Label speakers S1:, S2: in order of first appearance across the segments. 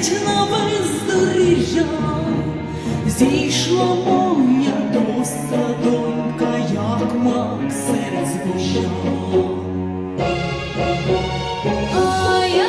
S1: Летить нове здоріжжя, зійшло моя доса донька, як мак серед збіжжя.
S2: А я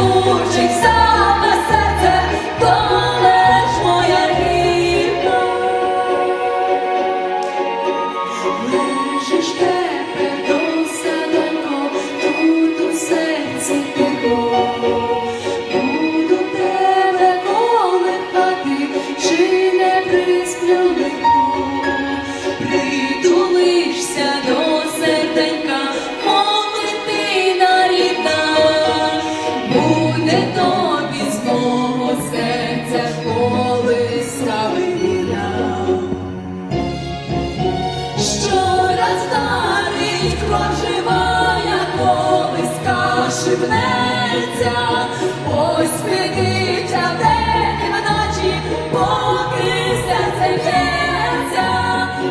S2: учиться. оживнеться, ось придича день і вночі, поки серце б'ється,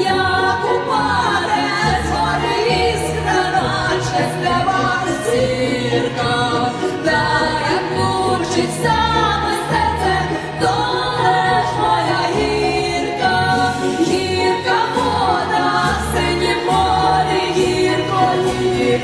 S2: як упаде з гори іскра, наче з неба зірка, та як мучить саме серце, то лиш моя гірка, гірка вода, в синім морі, гірко ні.